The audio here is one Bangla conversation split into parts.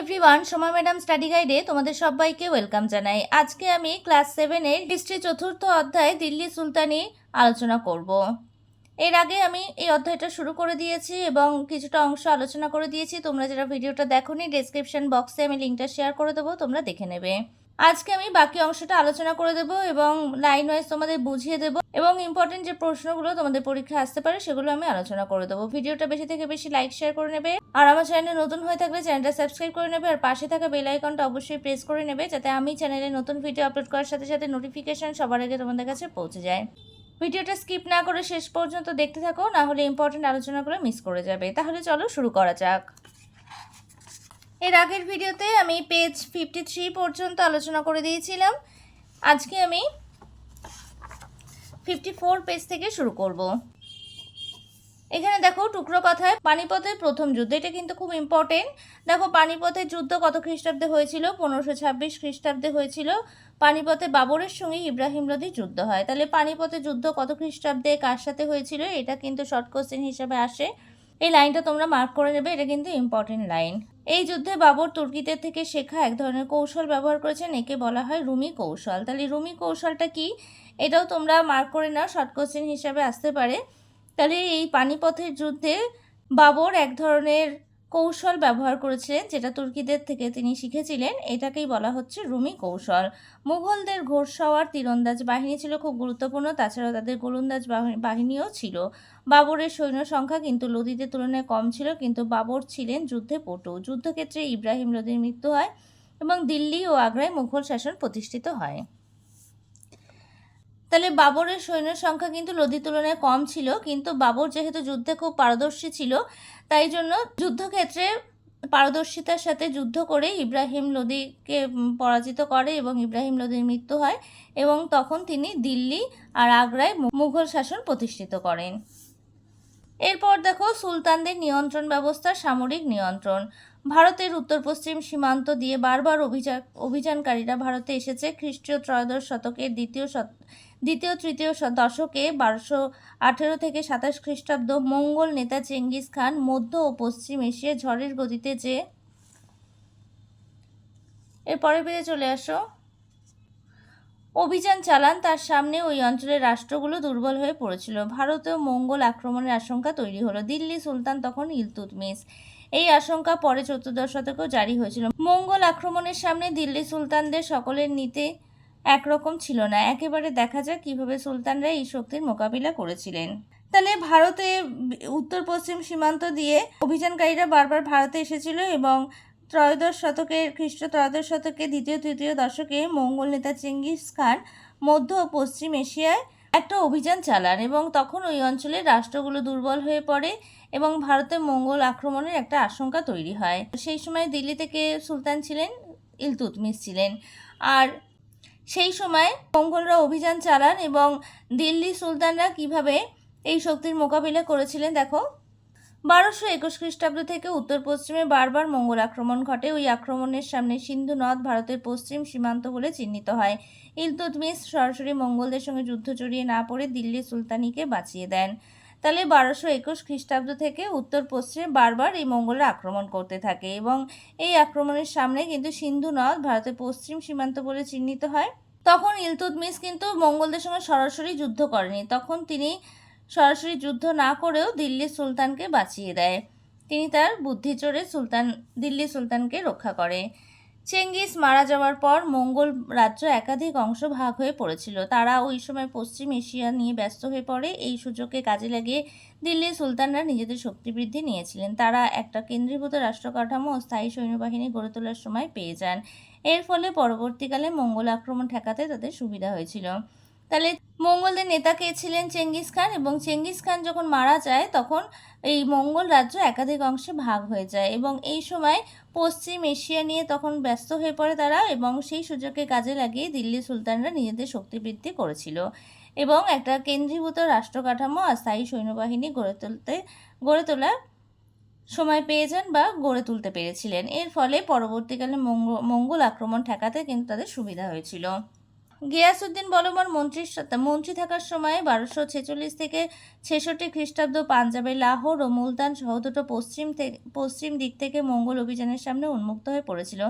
এভরিওয়ান সোমা ম্যাডাম স্টাডি গাইডে তোমাদের সবাইকে ওয়েলকাম জানাই। আজকে আমি ক্লাস সেভেনের হিস্ট্রি চতুর্থ অধ্যায় দিল্লি সুলতানি আলোচনা করব। এর আগে আমি এই অধ্যায়টা শুরু করে দিয়েছি এবং কিছুটা অংশ আলোচনা করে দিয়েছি। তোমরা যারা ভিডিওটা দেখো নি ডেসক্রিপশন বক্সে আমি লিঙ্কটা শেয়ার করে দেবো, তোমরা দেখে নেবে। আজকে আমি বাকি অংশটা আলোচনা করে দেব এবং লাইন ওয়াইজ তোমাদের বুঝিয়ে দেব এবং ইম্পর্টেন্ট যে প্রশ্নগুলো তোমাদের পরীক্ষা আসতে পারে সেগুলো আমি আলোচনা করে দেবো। ভিডিওটা বেশি থেকে বেশি লাইক শেয়ার করে নেবে আর আমার চ্যানেলে নতুন হয়ে থাকলে চ্যানেলটা সাবস্ক্রাইব করে নেবে আর পাশে থাকা বেল আইকনটা অবশ্যই প্রেস করে নেবে যাতে আমি চ্যানেলে নতুন ভিডিও আপলোড করার সাথে সাথে নোটিফিকেশন সবার আগে তোমাদের কাছে পৌঁছে যায়। ভিডিওটা স্কিপ না করে শেষ পর্যন্ত দেখতে থাকো, না হলে ইম্পর্টেন্ট আলোচনাগুলো মিস করে যাবে। তাহলে চলো শুরু করা যাক। এর আগের ভিডিওতে আমি পেজ ফিফটি থ্রি পর্যন্ত আলোচনা করে দিয়েছিলাম। আজকে আমি ফিফটি ফোর পেজ থেকে শুরু করব। এখানে দেখো টুকরো কথায় পানিপথের প্রথম যুদ্ধ, এটা কিন্তু খুব ইম্পর্টেন্ট দেখো পানিপথের যুদ্ধ কত খ্রিস্টাব্দে হয়েছিল? পনেরোশো ছাব্বিশ খ্রিস্টাব্দে হয়েছিল। পানিপথে বাবরের সঙ্গে ইব্রাহিম লোদির যুদ্ধ হয়। তাহলে পানিপথের যুদ্ধ কত খ্রিস্টাব্দে কার সাথে হয়েছিল? এটা কিন্তু শর্ট কোশ্চেন হিসাবে আসে। এই লাইনটা তোমরা মার্ক করে নেবে, এটা কিন্তু ইম্পর্টেন্ট লাইন এই যুদ্ধে বাবর তুর্কিদের থেকে শেখা এক ধরনের কৌশল ব্যবহার করেছেন, একে বলা হয় রুমি কৌশল। তাহলে রুমি কৌশলটা কি? এটাও তোমরা মার্ক করে নাও শর্ট কোশ্চেন হিসাবে আসতে পারে। তাহলে এই পানিপথের যুদ্ধে বাবর এক ধরনের কৌশল ব্যবহার করেছিলেন, যেটা তুর্কিদের থেকে তিনি শিখেছিলেন, এটাকেই বলা হচ্ছে রুমি কৌশল। মুঘলদের ঘোড়সাওয়ার তীরন্দাজ বাহিনী ছিল খুব গুরুত্বপূর্ণ, তাছাড়াও তাদের গোলন্দাজ বাহিনীও ছিল। বাবরের সৈন্য সংখ্যা কিন্তু লোদিদের তুলনায় কম ছিল, কিন্তু বাবর ছিলেন যুদ্ধে পটু। যুদ্ধক্ষেত্রে ইব্রাহিম লোদির মৃত্যু হয় এবং দিল্লি ও আগ্রায় মুঘল শাসন প্রতিষ্ঠিত হয়। তাহলে বাবরের সৈন্য সংখ্যা কিন্তু লোদির তুলনায় কম ছিল, কিন্তু বাবর যেহেতু যুদ্ধে খুব পারদর্শী ছিল, তাই জন্য যুদ্ধক্ষেত্রে পারদর্শিতার সাথে যুদ্ধ করে ইব্রাহিম লোদিকে পরাজিত করে এবং ইব্রাহিম লোদির মৃত্যু হয় এবং তখন তিনি দিল্লি আর আগ্রায় মুঘল শাসন প্রতিষ্ঠিত করেন। এরপর দেখো সুলতানদের নিয়ন্ত্রণ ব্যবস্থা, সামরিক নিয়ন্ত্রণ। ভারতের উত্তর পশ্চিম সীমান্ত দিয়ে বারবার অভিযান, অভিযানকারীরা ভারতে এসেছে, খ্রিস্টীয় ত্রয়োদশ শতকের দ্বিতীয় দ্বিতীয়, তৃতীয় দশকে বারোশো আঠেরো থেকে সাতাশ খ্রিস্টাব্দ মঙ্গল নেতা চেঙ্গিস খান মধ্য ও পশ্চিম এশিয়া ঝড়ের গতিতে যে এর পরের পেজে চলে আসো। অভিযান চালান তার সামনে ওই অঞ্চলের রাষ্ট্রগুলো দুর্বল হয়ে পড়েছিল। ভারতেও মঙ্গল আক্রমণের আশঙ্কা তৈরি হলো। দিল্লি সুলতান তখন ইলতুতমিস এই আশঙ্কা পরে চতুর্দশ শতকেও জারি হয়েছিল। মঙ্গল আক্রমণের সামনে দিল্লি সুলতানদের সকলের নিতে একরকম ছিল না। একেবারে দেখা যাক কীভাবে সুলতানরা এই শক্তির মোকাবিলা করেছিলেন। তাহলে ভারতে উত্তর পশ্চিম সীমান্ত দিয়ে অভিযানকারীরা বারবার ভারতে এসেছিল এবং ত্রয়োদশ শতকের, খ্রিস্ট ত্রয়োদশ শতকে দ্বিতীয়, তৃতীয় দশকে মঙ্গল নেতা চেঙ্গিস খান মধ্য ও পশ্চিম এশিয়ায় একটা অভিযান চালান এবং তখন ওই অঞ্চলের রাষ্ট্রগুলো দুর্বল হয়ে পড়ে এবং ভারতে মঙ্গল আক্রমণের একটা আশঙ্কা তৈরি হয়। সেই সময় দিল্লি থেকে সুলতান ছিলেন ইলতুতমিস ছিলেন। আর সেই সময় মঙ্গলরা অভিযান চালান এবং দিল্লি সুলতানরা কীভাবে এই শক্তির মোকাবিলা করেছিলেন দেখো। বারোশো একুশ খ্রিস্টাব্দ থেকে উত্তর পশ্চিমে বারবার মঙ্গল আক্রমণ ঘটে। ওই আক্রমণের সামনে সিন্ধু নদ ভারতের পশ্চিম সীমান্ত বলে চিহ্নিত হয়। ইলতুতমিস সরাসরি মঙ্গলদের সঙ্গে যুদ্ধ জড়িয়ে না পড়ে দিল্লি সুলতানিকে বাঁচিয়ে দেন। তাহলে বারোশো একুশ খ্রিস্টাব্দ থেকে উত্তর পশ্চিমে বারবার এই মঙ্গলরা আক্রমণ করতে থাকে এবং এই আক্রমণের সামনে কিন্তু সিন্ধু নদ ভারতের পশ্চিম সীমান্ত বলে চিহ্নিত হয়। তখন ইলতুতমিস কিন্তু মঙ্গলদের সঙ্গে সরাসরি যুদ্ধ করেনি। তখন তিনি সরাসরি যুদ্ধ না করেও দিল্লির সুলতানকে বাঁচিয়ে দেয়। তিনি তার বুদ্ধি চড়ে সুলতান দিল্লি সুলতানকে রক্ষা করে। চেঙ্গিস মারা যাওয়ার পর মঙ্গল রাজ্য একাধিক অংশ ভাগ হয়ে পড়েছিল। তারা ওই সময় পশ্চিম এশিয়া নিয়ে ব্যস্ত হয়ে পড়ে। এই সুযোগকে কাজে লাগিয়ে দিল্লির সুলতানরা নিজেদের শক্তি বৃদ্ধি নিয়েছিলেন। তারা একটা কেন্দ্রীভূত রাষ্ট্র কাঠামো ও স্থায়ী সৈন্যবাহিনী গড়ে তোলার সময় পেয়ে যান। এর ফলে পরবর্তীকালে মঙ্গল আক্রমণ ঠেকাতে তাদের সুবিধা হয়েছিল। তাহলে মঙ্গলদের নেতা কে ছিলেন চেঙ্গিস খান এবং চেঙ্গিস খান যখন মারা যায় তখন এই মঙ্গল রাজ্য একাধিক অংশে ভাগ হয়ে যায় এবং এই সময় পশ্চিম এশিয়া নিয়ে তখন ব্যস্ত হয়ে পড়ে তারা এবং সেই সুযোগকে কাজে লাগিয়ে দিল্লি সুলতানরা নিজেদের শক্তি বৃদ্ধি করেছিল এবং একটা কেন্দ্রীভূত রাষ্ট্র কাঠামো আর স্থায়ী সৈন্যবাহিনী গড়ে তুলতে, গড়ে তোলার সময় পেয়ে যান বা গড়ে তুলতে পেরেছিলেন। এর ফলে পরবর্তীকালে মঙ্গল মঙ্গল আক্রমণ ঠেকাতে কিন্তু তাদের সুবিধা হয়েছিল। গিয়াসুদ্দিন মন্ত্রীর সাথে মন্ত্রী থাকার সময় বারোশো ছেচল্লিশ থেকে ছেষট্টি খ্রিস্টাব্দ পাঞ্জাবের লাহোর ও মুলতান সহ দুটো পশ্চিম পশ্চিম দিক থেকে মঙ্গল অভিযানের সামনে উন্মুক্ত হয়ে পড়েছিল।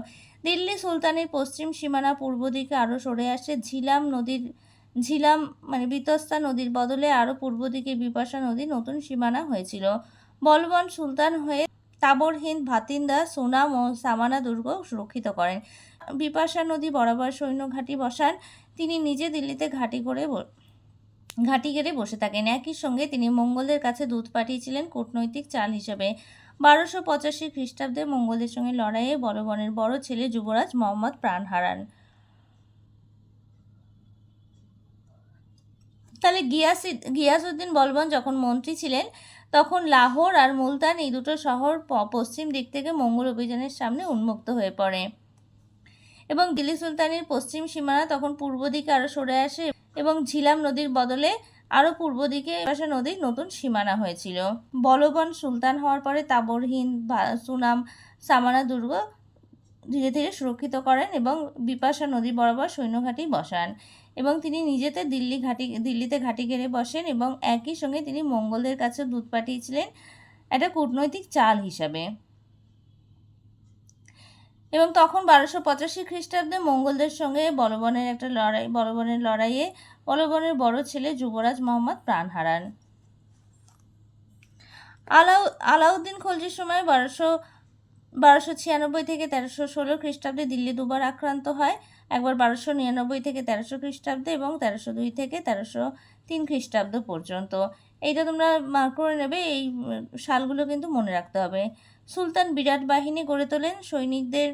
দিল্লি সুলতানের পশ্চিম সীমানা পূর্ব দিকে আরও সরে আসে। ঝিলাম নদীর, ঝিলাম মানে বিতস্তা নদীর বদলে আরও পূর্ব দিকে বিপাশা নদী নতুন সীমানা হয়েছিল। বলবন সুলতান হয়ে তাবর হিন্দ, ভাতিন্দা, সোনাম ও সামানা দুর্গ সুরক্ষিত করেন। বিপাশা নদী বরাবর সৈন্য ঘাঁটি বসান তিনি নিজে দিল্লিতে ঘাঁটি করে ঘাঁটি গেড়ে বসে থাকেন। একই সঙ্গে তিনি মঙ্গলদের কাছে দুধ পাঠিয়েছিলেন কূটনৈতিক চাল হিসেবে। বারোশো পঁচাশি খ্রিস্টাব্দে মঙ্গলদের সঙ্গে লড়াইয়ে বলবনের বড় ছেলে যুবরাজ মোহাম্মদ প্রাণ হারান। তাহলে গিয়াসি, গিয়াসউদ্দিন বলবন যখন মন্ত্রী ছিলেন, তখন লাহোর আর মুলতান এই দুটো শহর পশ্চিম দিক থেকে মঙ্গল অভিযানের সামনে উন্মুক্ত হয়ে পড়ে। এবং দিল্লি সুলতানের পশ্চিম সীমানা তখন পূর্ব দিকে আরও সরে আসে এবং ঝিলাম নদীর বদলে আরও পূর্ব দিকে বিপাশা নদীর নতুন সীমানা হয়েছিল। বলবন সুলতান হওয়ার পরে তাবরহীন সুনাম, সামানা দুর্গ ধীরে ধীরে সুরক্ষিত করেন এবং বিপাশা নদী বরাবর সৈন্যঘাঁটি বসান এবং তিনি নিজেতে দিল্লি ঘাঁটি, দিল্লিতে ঘাঁটি ঘেরে বসেন এবং একই সঙ্গে তিনি মঙ্গলদের কাছে দুধ পাঠিয়েছিলেন একটা কূটনৈতিক চাল হিসাবে। এবং তখন বারোশো পঁচাশি খ্রিস্টাব্দে মঙ্গলদের সঙ্গে বলবনের একটা লড়াই বলবনের লড়াইয়ে বলবনের বড় ছেলে যুবরাজ মোহাম্মদ প্রাণ হারান। আলাউ, আলাউদ্দিন খলজির সময় বারোশো বারোশো ছিয়ানব্বই থেকে তেরোশো ষোলো খ্রিস্টাব্দে দিল্লি দুবার আক্রান্ত হয়। একবার বারোশো নিরানব্বই থেকে তেরোশো খ্রিস্টাব্দে এবং তেরোশো দুই থেকে তেরোশো তিন খ্রিস্টাব্দ পর্যন্ত। এইটা তোমরা করে নেবে, এই সালগুলো কিন্তু মনে রাখতে হবে। সুলতান বিরাট বাহিনী গড়ে তোলেন। সৈনিকদের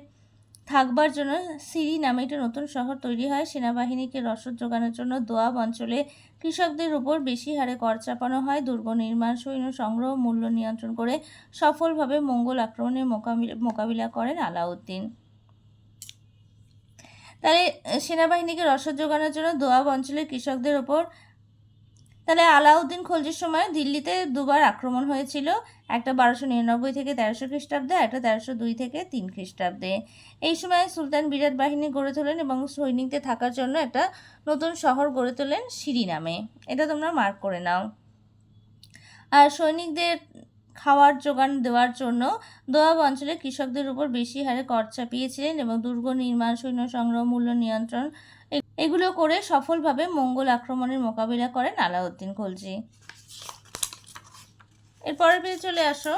থাকবার জন্য সিরি নামে একটি নতুন শহর তৈরি হয়। সেনাবাহিনীকে রসদ যোগানোর জন্য দোয়াব অঞ্চলে কৃষকদের উপর বেশি হারে কর চাপানো হয়। দুর্গ নির্মাণ, সৈন্য সংগ্রহ, মূল্য নিয়ন্ত্রণ করে সফলভাবে মঙ্গল আক্রমণের মোকাবিলা মোকাবিলা করেন আলাউদ্দিন। তাহলে সেনাবাহিনীকে রসদ যোগানোর জন্য দোয়াব অঞ্চলের কৃষকদের ওপর তাহলে আলাউদ্দিন খলজির সময় দিল্লিতে দুবার আক্রমণ হয়েছিল। একটা বারোশো নিরানব্বই থেকে তেরোশো খ্রিস্টাব্দে, একটা তেরোশো দুই থেকে তিন খ্রিস্টাব্দে। এই সময় সুলতান বিরাট বাহিনী গড়ে তোলেন এবং সৈনিকদের থাকার জন্য একটা নতুন শহর গড়ে তোলেন সিরি নামে। এটা তোমরা মার্ক করে নাও। আর সৈনিকদের খাওয়ার যোগান দেওয়ার জন্য দোয়াব অঞ্চলে কৃষকদের উপর বেশি হারে কর চাপিয়েছিলেন এবং দুর্গ নির্মাণ, সৈন্য সংগ্রহ, মূল্য নিয়ন্ত্রণ এগুলো করে সফলভাবে মঙ্গল আক্রমণের মোকাবিলা করেন আলাউদ্দিন খলজি। এরপরের পেজে চলে আসো।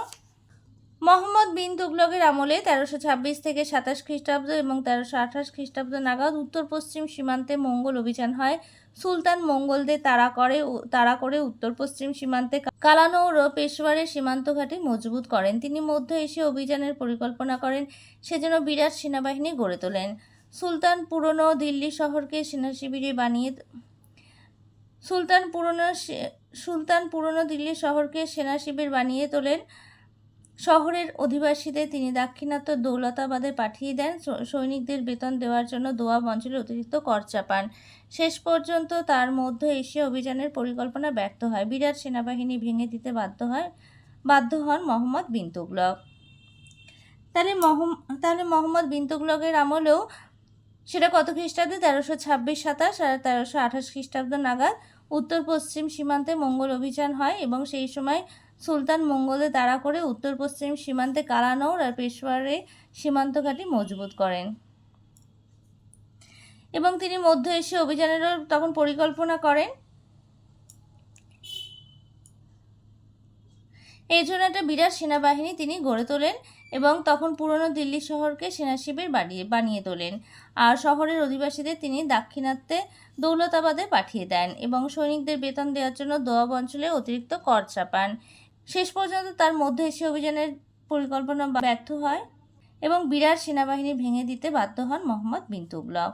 মোহাম্মদ বিন তুগলকের আমলে তেরোশো ছাব্বিশ থেকে সাতাশ খ্রিস্টাব্দ এবং তেরোশো আঠাশ খ্রিস্টাব্দ নাগাদ উত্তর পশ্চিম সীমান্তে মঙ্গল অভিযান হয়। সুলতান মঙ্গলদের তাড়া করে তাড়া করে উত্তর পশ্চিম সীমান্তে কালানৌর ও পেশোয়ারের সীমান্ত ঘাঁটি মজবুত করেন। তিনি মধ্য এশিয়া অভিযানের পরিকল্পনা করেন সেজন্য বিরাট সেনাবাহিনী গড়ে তোলেন। সুলতান পুরনো দিল্লি শহরকে সেনা শিবিরে বানিয়ে সুলতান পুরনো সুলতান পুরনো দিল্লি শহরকে সেনা শিবির বানিয়ে তোলেন। শহরের অধিবাসীদের তিনি দাক্ষিণাত্য দৌলতাবাদে পাঠিয়ে দেন। সৈনিকদের বেতন দেওয়ার জন্য দোয়াব অঞ্চলে অতিরিক্ত কর চাপান শেষ পর্যন্ত তার মধ্য এশিয়া অভিযানের পরিকল্পনা ব্যর্থ হয়। বিরাট সেনাবাহিনী ভেঙে দিতে বাধ্য হয়, বাধ্য হন মোহাম্মদ বিন তাহলে মহম, তাহলে মোহাম্মদ বিন তুগলকের আমলেও সেটা কত খ্রিস্টাব্দে? তেরোশো ছাব্বিশ সাতাশ আর তেরোশো আঠাশ খ্রিস্টাব্দ নাগাদ উত্তর পশ্চিম সীমান্তে মঙ্গল অভিযান হয় এবং সেই সময় সুলতান মঙ্গলে তাড়া করে উত্তর পশ্চিম সীমান্তে কালানৌর আর পেশোয়ারে সীমান্ত ঘাঁটি মজবুত করেন। এবং তিনি মধ্য এশিয়া অভিযানেরও তখন পরিকল্পনা করেন। এই জন্য একটা বিরাট সেনাবাহিনী তিনি গড়ে তোলেন এবং তখন পুরনো দিল্লি শহরকে সেনা শিবির বানিয়ে বানিয়ে তোলেন। আর শহরের অধিবাসীদের তিনি দাক্ষিণাত্যে দৌলতাবাদে পাঠিয়ে দেন এবং সৈনিকদের বেতন দেওয়ার জন্য দোয়াব অঞ্চলে অতিরিক্ত কর চাপান। শেষ পর্যন্ত তার মধ্য এশীয় অভিযানের পরিকল্পনা ব্যর্থ হয় এবং বিরাট সেনাবাহিনী ভেঙে দিতে বাধ্য হন মোহাম্মদ বিন তুগলক।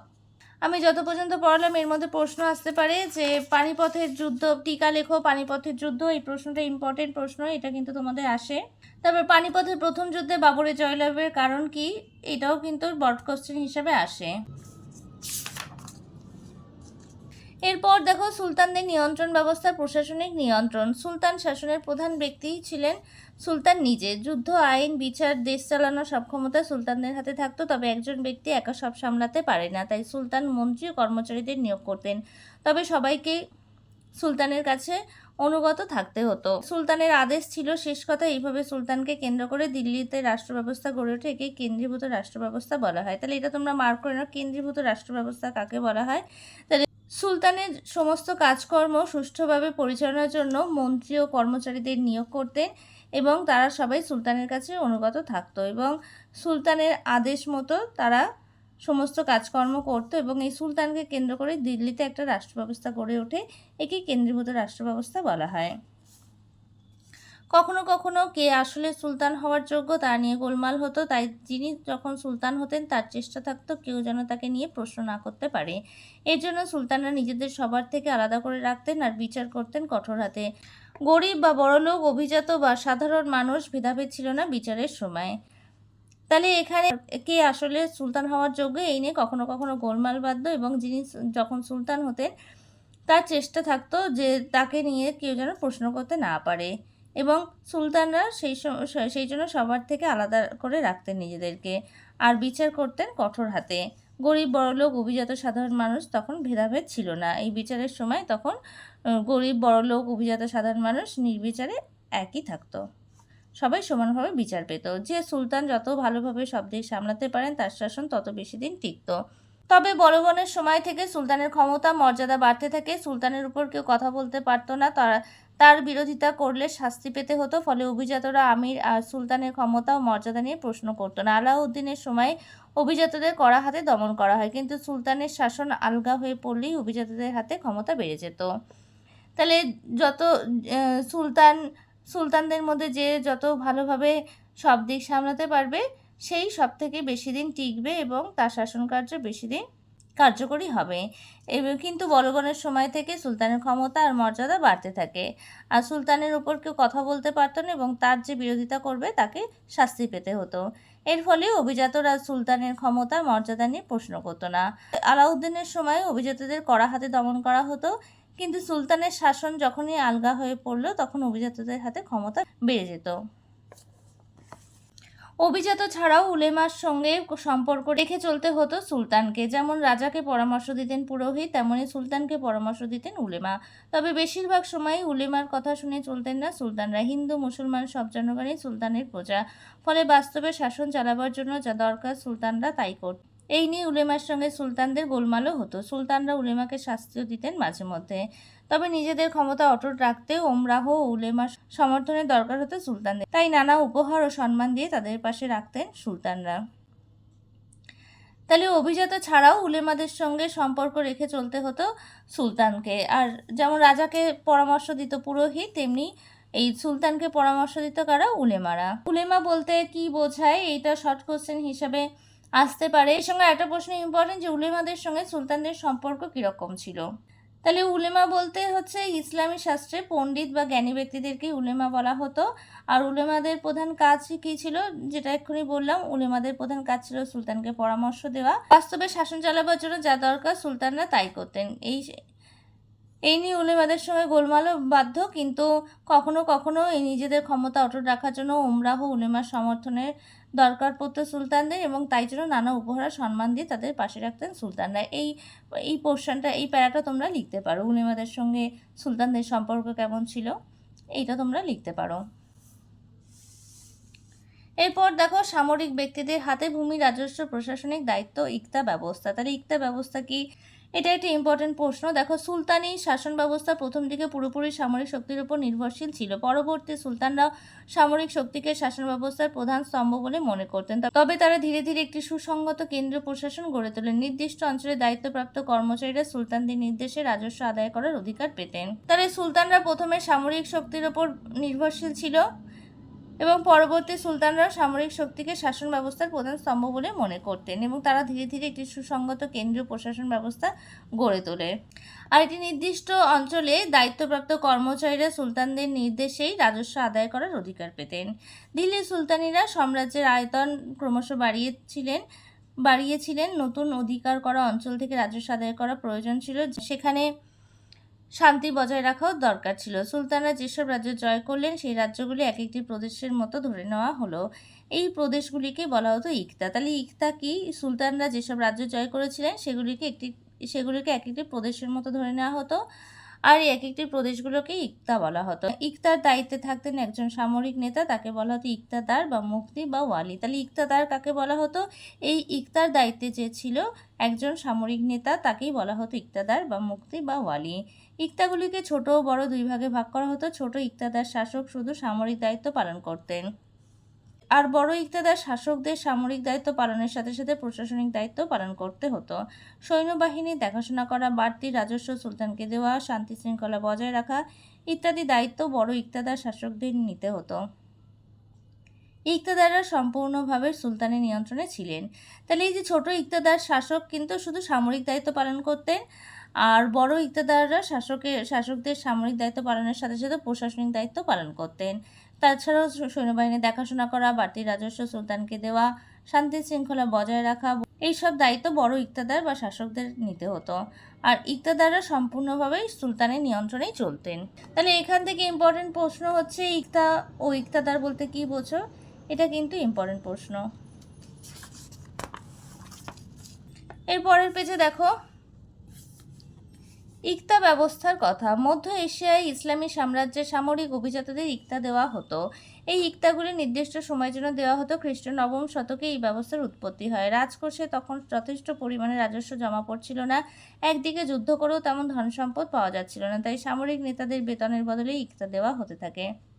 আমি যত পর্যন্ত পড়ালাম, এর মধ্যে প্রশ্ন আসতে পারে যে পানিপথের যুদ্ধ, টিকা লেখো, পানিপথের যুদ্ধ, এই প্রশ্নটা ইম্পর্টেন্ট প্রশ্ন, এটা কিন্তু তোমাদের আসে। তারপর পানিপথের প্রথম যুদ্ধে বাবরের জয়লাভের কারণ কি? এটাও কিন্তু বড় কোশ্চেন হিসাবে আসে। এরপর দেখো, সুলতানদের নিয়ন্ত্রণ ব্যবস্থার প্রশাসনিক নিয়ন্ত্রণ। সুলতান শাসনের প্রধান ব্যক্তি ছিলেন সুলতান নিজে। যুদ্ধ, আইন, বিচার, দেশ চালানোর সব ক্ষমতা সুলতানদের হাতে থাকতো, তবে একজন ব্যক্তি একা সব সামলাতে পারে না, তাই সুলতান মন্ত্রী ও কর্মচারীদের নিয়োগ করতেন। তবে সবাইকে সুলতানের কাছে অনুগত থাকতে হতো। সুলতানের আদেশ ছিল শেষ কথা, এইভাবে সুলতানকে কেন্দ্র করে দিল্লিতে রাষ্ট্র ব্যবস্থা গড়ে ওঠে, একে কেন্দ্রীভূত রাষ্ট্র ব্যবস্থা বলা হয়। তাহলে এটা তোমরা মার্ক করে নাও, কেন্দ্রীভূত রাষ্ট্র ব্যবস্থা কাকে বলা হয়? তাহলে সুলতানের সমস্ত কাজকর্ম সুষ্ঠুভাবে পরিচালনার জন্য মন্ত্রী ও কর্মচারীদের নিয়োগ করতেন। এবং তারা সবাই সুলতানের কাছে অনুগত থাকতো এবং সুলতানের আদেশ মতো তারা সমস্ত কাজকর্ম করতো এবং এই সুলতানকে কেন্দ্র করে দিল্লিতে একটা রাষ্ট্র ব্যবস্থা গড়ে ওঠে, একে কেন্দ্রীভূত রাষ্ট্র ব্যবস্থা বলা হয়। কখনো কখনো কে আসলে সুলতান হওয়ার যোগ্য তা নিয়ে গোলমাল হতো, তাই যিনি যখন সুলতান হতেন তার চেষ্টা থাকতো কেউ যেন তাকে নিয়ে প্রশ্ন না করতে পারে। এর জন্য সুলতানরা নিজেদের সবার থেকে আলাদা করে রাখতেন আর বিচার করতেন কঠোর হাতে। গরিব বা বড়লোক অভিজাত বা সাধারণ মানুষ ভেদাভেদ ছিল না বিচারের সময়। তাহলে এখানে কে আসলে সুলতান হওয়ার যোগ্য এই নিয়ে কখনো কখনো গোলমাল বাধ্য এবং যিনি যখন সুলতান হতেন, তার চেষ্টা থাকতো যে তাকে নিয়ে কেউ যেন প্রশ্ন করতে না পারে এবং সুলতানরা সেই সেই জন্য সবার থেকে আলাদা করে রাখতেন নিজেদেরকে। আর বিচার করতেন কঠোর হাতে। গরিব বড়লোক, অভিজাত সাধারণ মানুষ তখন ভেদাভেদ ছিল না। এই বিচারের সময় তখন গরিব বড়লোক, অভিজাত সাধারণ মানুষ নির্বিচারে একই থাকতো। সবাই সমানভাবে বিচার পেত। যে সুলতান যত ভালোভাবে সব দিক সামলাতে পারেন, তার শাসন তত বেশি দিন টিকত। তবে বলবনের সময় থেকে সুলতানের ক্ষমতা, মর্যাদা বাড়তে থাকে। সুলতানের উপর কেউ কথা বলতে পারতো না। তার তার বিরোধিতা করলে শাস্তি পেতে হতো। ফলে অভিজাতরা আমির আর সুলতানের ক্ষমতা ও মর্যাদা নিয়ে প্রশ্ন করতো না। আলাউদ্দিনের সময় অভিজাতদের কড়া হাতে দমন করা হয়। কিন্তু সুলতানের শাসন আলগা হয়ে পড়লেই অভিজাতদের হাতে ক্ষমতা বেড়ে যেত। তাহলে যত সুলতান, সুলতানদের মধ্যে যে যত ভালোভাবে সব দিক সামলাতে পারবে, সেই সব থেকে বেশি দিন টিকবে এবং তার শাসন কার্য বেশি দিন কার্যকরী হবে। কিন্তু বলগণের সময় থেকে সুলতানের ক্ষমতা আর মর্যাদা বাড়তে থাকে। আর সুলতানের ওপর কেউ কথা বলতে পারতো না এবং তার যে বিরোধিতা করবে তাকে শাস্তি পেতে হতো। এর ফলে অভিজাতরা সুলতানের ক্ষমতা, মর্যাদা নিয়ে প্রশ্ন করতো না। আলাউদ্দিনের সময় অভিজাতদের কড়া হাতে দমন করা হতো, কিন্তু সুলতানের শাসন যখনই আলগা হয়ে পড়ল তখন অভিজাতদের হাতে ক্ষমতা বেড়ে যেত। অভিজাত ছাড়াও উলেমার সঙ্গে সম্পর্ক রেখে চলতে হতো সুলতানকে। যেমন রাজাকে পরামর্শ দিতেন পুরোহিত, তেমনি সুলতানকে পরামর্শ দিতেন উলেমা। তবে বেশিরভাগ সময় উলেমার কথা শুনে চলতেন না সুলতানরা। হিন্দু, মুসলমান সব জনগণই সুলতানের প্রজা। ফলে বাস্তবে শাসন চালাবার জন্য যা দরকার সুলতানরা তাই করত এই নিয়ে উলেমার সঙ্গে সুলতানদের গোলমালও হতো। সুলতানরা উলেমাকে শাস্তিও দিতেন মাঝে মধ্যে। তবে নিজেদের ক্ষমতা অটুট রাখতে ওমরাহ ও উলেমার সমর্থনের দরকার হতো সুলতানদের। তাই নানা উপহার ও সম্মান দিয়ে তাদের পাশে রাখতেন সুলতানরা। তাহলে অভিজাত ছাড়াও উলেমাদের সঙ্গে সম্পর্ক রেখে চলতে হতো সুলতানকে। আর যেমন রাজাকে পরামর্শ দিত পুরোহিত, তেমনি এই সুলতানকে পরামর্শ দিত কারা? উলেমারা। উলেমা বলতে কি বোঝায়? এইটা শর্ট কোশ্চেন হিসাবে আসতে পারে। এর সঙ্গে একটা প্রশ্ন ইম্পর্টেন্ট যে উলেমাদের সঙ্গে সুলতানদের সম্পর্ক কীরকম ছিল? তাহলে উলেমা বলতে হচ্ছে ইসলামী শাস্ত্রে পণ্ডিত বা জ্ঞানী ব্যক্তিদেরকে উলেমা বলা হতো। আর উলেমাদের প্রধান কাজ কী ছিল? যেটা এক্ষুনি বললাম, উলেমাদের প্রধান কাজ ছিল সুলতানকে পরামর্শ দেওয়া। বাস্তবে শাসন চালাবার জন্য যা দরকার সুলতানরা তাই করতেন। এই এই নিয়ে উলেমাদের সঙ্গে গোলমালও বাধ্য, কিন্তু কখনো কখনো এই নিজেদের ক্ষমতা অটুট রাখার জন্য উমরাহ উলেমার সমর্থনের দরকার পড়তো সুলতানদের এবং তাই জন্য নানা উপহার সম্মান দিয়ে তাদের পাশে রাখতেন সুলতানরা। এই এই পোর্শনটা এই প্যারাটা তোমরা লিখতে পারো। উলেমাদের সঙ্গে সুলতানদের সম্পর্ক কেমন ছিল, এইটা তোমরা লিখতে পারো। এরপর দেখো, সামরিক ব্যক্তিদের হাতে ভূমি, রাজস্ব, প্রশাসনিক দায়িত্ব, ইকতা ব্যবস্থা। তাহলে ইকতা ব্যবস্থা কি? এটা একটি ইম্পর্টেন্ট প্রশ্ন। দেখো, সুলতানি শাসন ব্যবস্থা প্রথম দিকে পুরোপুরি সামরিক শক্তির উপর নির্ভরশীল ছিল। পরবর্তী সুলতানরাও সামরিক শক্তিকে শাসন ব্যবস্থার প্রধান স্তম্ভ বলে মনে করতেন। তবে তারা ধীরে ধীরে একটি সুসংগত কেন্দ্র প্রশাসন গড়ে তোলেন। নির্দিষ্ট অঞ্চলে দায়িত্বপ্রাপ্ত কর্মচারীরা সুলতানদের নির্দেশে রাজস্ব আদায় করার অধিকার পেতেন। তাহলে সুলতানরা প্রথমে সামরিক শক্তির উপর নির্ভরশীল ছিল? এবং পরবর্তী সুলতানরা সামরিক শক্তিকে শাসন ব্যবস্থার প্রধান স্তম্ভ বলে মনে করতেন এবং তারা ধীরে ধীরে একটি সুসংগত কেন্দ্রীয় প্রশাসন ব্যবস্থা গড়ে তোলে। আর একটি নির্দিষ্ট অঞ্চলে দায়িত্বপ্রাপ্ত কর্মচারীরা সুলতানদের নির্দেশেই রাজস্ব আদায় করার অধিকার পেতেন। দিল্লির সুলতানিরা সাম্রাজ্যের আয়তন ক্রমশ বাড়িয়েছিলেন বাড়িয়েছিলেন। নতুন অধিকার করা অঞ্চল থেকে রাজস্ব আদায় করা প্রয়োজন ছিল। সেখানে শান্তি বজায় রাখাও দরকার ছিল। সুলতানরা যেসব রাজ্য জয় করলেন, সেই রাজ্যগুলি এক একটি প্রদেশের মতো ধরে নেওয়া হলো। এই প্রদেশগুলিকে বলা হতো ইকতা। তাহলে ইকতা কি? সুলতানরা যেসব রাজ্য জয় করেছিলেন, সেগুলিকে একটি, সেগুলিকে এক একটি প্রদেশের মতো ধরে নেওয়া হতো। আর এক একটি প্রদেশগুলোকে ইকতা বলা হতো। ইকতার দায়িত্বে থাকতেন একজন সামরিক নেতা, তাকে বলা হতো ইকতাদার বা মুক্তি বা ওয়ালি। তাহলে ইকতাদার কাকে বলা হতো? এই ইকতার দায়িত্বে যে ছিল একজন সামরিক নেতা, তাকেই বলা হতো ইকতাদার বা মুক্তি বা ওয়ালি। ইকতাগুলিকে ছোট ও বড় দুই ভাগে ভাগ করা হতো। ছোট ইকতাদার শাসক শুধু সামরিক দায়িত্ব পালন করতেন। আর বড় ইকতাদার শাসকদের সামরিক দায়িত্ব পালনের সাথে সাথে প্রশাসনিক দায়িত্ব পালন করতে হতো। সৈন্যবাহিনী দেখাশোনা করা, বাড়তি রাজস্ব সুলতানকে দেওয়া, শান্তি শৃঙ্খলা বজায় রাখা ইত্যাদি দায়িত্ব বড় ইকতাদার শাসকদের নিতে হতো। ইকতাদাররা সম্পূর্ণভাবে সুলতানের নিয়ন্ত্রণে ছিলেন। তাহলে এই যে ছোট ইকতাদার শাসক কিন্তু শুধু সামরিক দায়িত্ব পালন করতেন আর বড় ইকতাদাররা শাসকের, শাসকদের সামরিক দায়িত্ব পালনের সাথে সাথে প্রশাসনিক দায়িত্ব পালন করতেন। তাছাড়াও সৈন্যবাহিনী দেখাশোনা করা, বাড়তি রাজস্ব সুলতানকে দেওয়া, শান্তি শৃঙ্খলা বজায় রাখা, এইসব দায়িত্ব বড় ইকতাদার বা শাসকদের নিতে হতো। আর ইকতাদাররা সম্পূর্ণভাবেই সুলতানের নিয়ন্ত্রণেই চলতেন। তাহলে এখান থেকে ইম্পর্টেন্ট প্রশ্ন হচ্ছে, ইকতা ও ইকতাদার বলতে কি বোঝো? এটা কিন্তু ইম্পর্টেন্ট প্রশ্ন। এর পরের পেজে দেখো ইকতা ব্যবস্থার কথা। মধ্য এশিয়ায় ইসলামী সাম্রাজ্যের সামরিক অভিজাতদের ইকতা দেওয়া হতো। এই ইকতাগুলি নির্দিষ্ট সময়ের জন্য দেওয়া হতো। খ্রিস্ট নবম শতকে এই ব্যবস্থার উৎপত্তি হয়। রাজকোষে তখন যথেষ্ট পরিমাণে রাজস্ব জমা পড়ছিল না। একদিকে যুদ্ধ করেও তেমন ধন সম্পদ পাওয়া যাচ্ছিল না। তাই সামরিক নেতাদের বেতনের বদলে ইকতা দেওয়া হতে থাকে।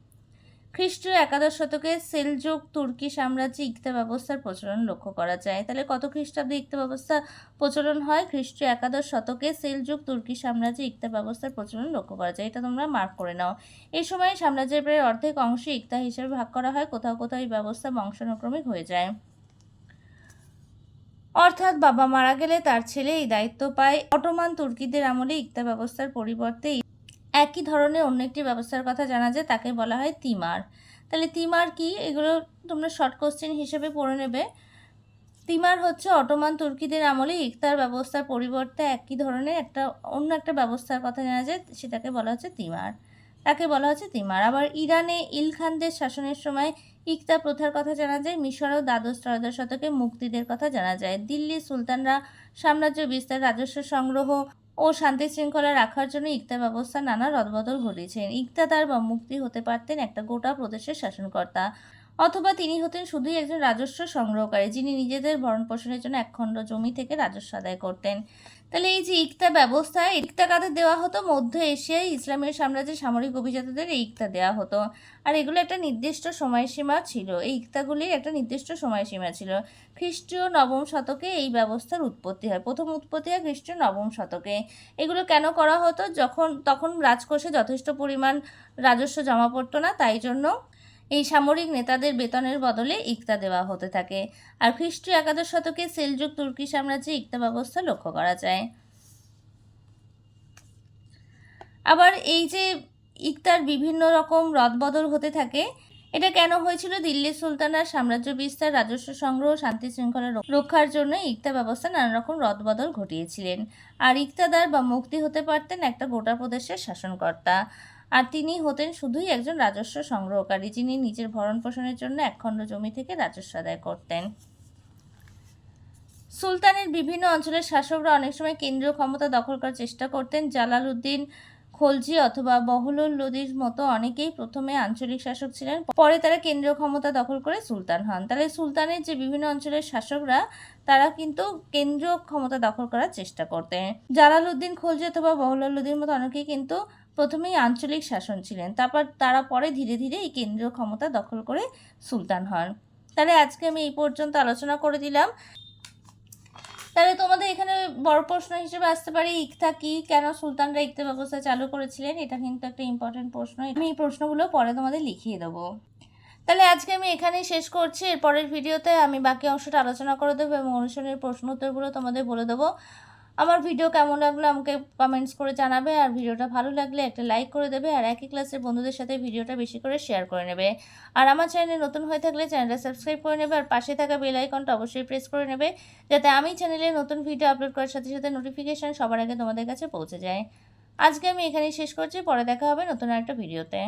খ্রিস্টীয় একাদশ শতকে সেলজুক তুর্কি সাম্রাজ্যে ইকতা ব্যবস্থার প্রচলন লক্ষ্য করা যায়। তাহলে কত খ্রিস্টাব্দে ইকতা ব্যবস্থা প্রচলন হয়? খ্রিস্টীয় একাদশ শতকে সেলজুক তুর্কি সাম্রাজ্যে ইকতা ব্যবস্থার প্রচলন লক্ষ্য করা যায়। এটা তোমরা মার্ক করে নাও। এই সময় সাম্রাজ্যের প্রায় অর্ধেক অংশ ইকতা হিসেবে ভাগ করা হয়। কোথাও কোথাও এই ব্যবস্থা বংশানুক্রমিক হয়ে যায়। অর্থাৎ বাবা মারা গেলে তার ছেলে এই দায়িত্ব পায়। অটোমান তুর্কিদের আমলে ইকতা ব্যবস্থার পরিবর্তে একই ধরনের অন্য একটি ব্যবস্থার কথা জানা যায়, তাকে বলা হয় তিমার। তাহলে তিমার কি? এগুলো তোমরা শর্ট কোশ্চেন হিসেবে পড়ে নেবে। তিমার হচ্ছে অটোমান তুর্কিদের আমলে ইকতার ব্যবস্থার পরিবর্তে একই ধরনের একটা, অন্য একটা ব্যবস্থার কথা জানা যায়, সেটাকে বলা হচ্ছে তিমার। তাকে বলা হচ্ছে তিমার। আবার ইরানে ইলখানদের শাসনের সময় ইকতা প্রথার কথা জানা যায়, মিশর ও দ্বাদশ ত্রয়োদশ শতকে মুক্তিদের কথা জানা যায়। দিল্লি সুলতানরা সাম্রাজ্য বিস্তার, রাজস্ব সংগ্রহ ও শান্তি শৃঙ্খলা রাখার জন্য ইকতা ব্যবস্থা নানা রদবদল ঘটিয়েছেন। ইকতাদার বা মুক্তি হতে পারতেন একটা গোটা প্রদেশের শাসনকর্তা। অথবা তিনি হতেন শুধুই একজন রাজস্ব সংগ্রহকারী, যিনি নিজেদের ভরণ পোষণের জন্য একখণ্ড জমি থেকে রাজস্ব আদায় করতেন। তাহলে এই যে ইকতা ব্যবস্থা ইকতা কাদের দেওয়া হতো? মধ্য এশিয়ায় ইসলামের সাম্রাজ্যের সামরিক অভিজাতদের এই ইকতা দেওয়া হতো। আর এগুলো একটা নির্দিষ্ট সময়সীমা ছিল। এই ইকতাগুলির একটা নির্দিষ্ট সময়সীমা ছিল। খ্রিস্টীয় নবম শতকে এই ব্যবস্থার উৎপত্তি হয়। প্রথম উৎপত্তি হয় খ্রিস্টীয় নবম শতকে। এগুলো কেন করা হতো? যখন, তখন রাজকোষে যথেষ্ট পরিমাণ রাজস্ব জমা পড়তো না, তাই জন্য এই সামরিক নেতাদের বেতনের বদলে ইকতা দেওয়া হতে থাকে। আর খ্রিস্টীয় একাদশ শতকে সেলজুক তুর্কি সাম্রাজ্যে ইকতা ব্যবস্থা লক্ষ্য করা যায়। আবার এই যে ইকতার বিভিন্ন রকম রদবদল হতে থাকে, এটা কেন হয়েছিল? দিল্লি সুলতানার সাম্রাজ্য বিস্তার, রাজস্ব সংগ্রহ, শান্তি শৃঙ্খলা রক্ষার জন্য ইকতা ব্যবস্থা নানা রকম রদবদল ঘটিয়েছিলেন। আর ইকতাদার বা মুক্তি হতে পারতেন একটা গোটা প্রদেশের শাসনকর্তা। আর তিনি হতেন শুধুই একজন রাজস্ব সংগ্রহকারী, যিনি নিজের ভরণ পোষণের জন্য একখণ্ড জমি থেকে রাজস্ব আদায় করতেন। সুলতানের বিভিন্ন অঞ্চলের শাসকরা অনেক সময় কেন্দ্রীয় ক্ষমতা দখল করার চেষ্টা করতেন। জালাল উদ্দিন খলজি অথবা বহলুল লোদির মতো অনেকেই প্রথমে আঞ্চলিক শাসক ছিলেন, পরে তারা কেন্দ্রীয় ক্ষমতা দখল করে সুলতান হন। তাহলে সুলতানের যে বিভিন্ন অঞ্চলের শাসকরা, তারা কিন্তু কেন্দ্রীয় ক্ষমতা দখল করার চেষ্টা করতেন। জালালউদ্দিন খলজি অথবা বহলুল লোদির মতো অনেকেই কিন্তু প্রথমেই আঞ্চলিক শাসন ছিলেন, তারপর তারা পরে ধীরে ধীরে এই কেন্দ্রীয় ক্ষমতা দখল করে সুলতান হন। তাহলে আজকে আমি এই পর্যন্ত আলোচনা করে দিলাম। তাহলে তোমাদের এখানে বড় প্রশ্ন হিসেবে আসতে পারে, ইকতা কি? কেন সুলতানরা ইকতা ব্যবস্থা চালু করেছিলেন? এটা কিন্তু একটা ইম্পর্টেন্ট প্রশ্ন। আমি এই প্রশ্নগুলো পরে তোমাদের লিখিয়ে দেবো। তাহলে আজকে আমি এখানেই শেষ করছি। এর পরের ভিডিওতে আমি বাকি অংশটা আলোচনা করে দেবো এবং অনুষ্ঠানের প্রশ্ন উত্তরগুলো তোমাদের বলে দেবো। আমার ভিডিও কেমন লাগল আমাকে কমেন্টস করে জানাবে। আর ভিডিওটা ভালো লাগলে একটা লাইক করে দেবে আর একই ক্লাসের বন্ধুদের সাথে ভিডিওটা বেশি করে শেয়ার করে নেবে। আর আমার চ্যানেলে নতুন হয়ে থাকলে চ্যানেলটা সাবস্ক্রাইব করে নেবে আর পাশে থাকা বেল আইকনটা অবশ্যই প্রেস করে নেবে যাতে আমি চ্যানেলে নতুন ভিডিও আপলোড করার সাথে সাথে নোটিফিকেশান সবার আগে তোমাদের কাছে পৌঁছে যায়। আজকে আমি এখানেই শেষ করছি, পরে দেখা হবে নতুন একটা ভিডিওতে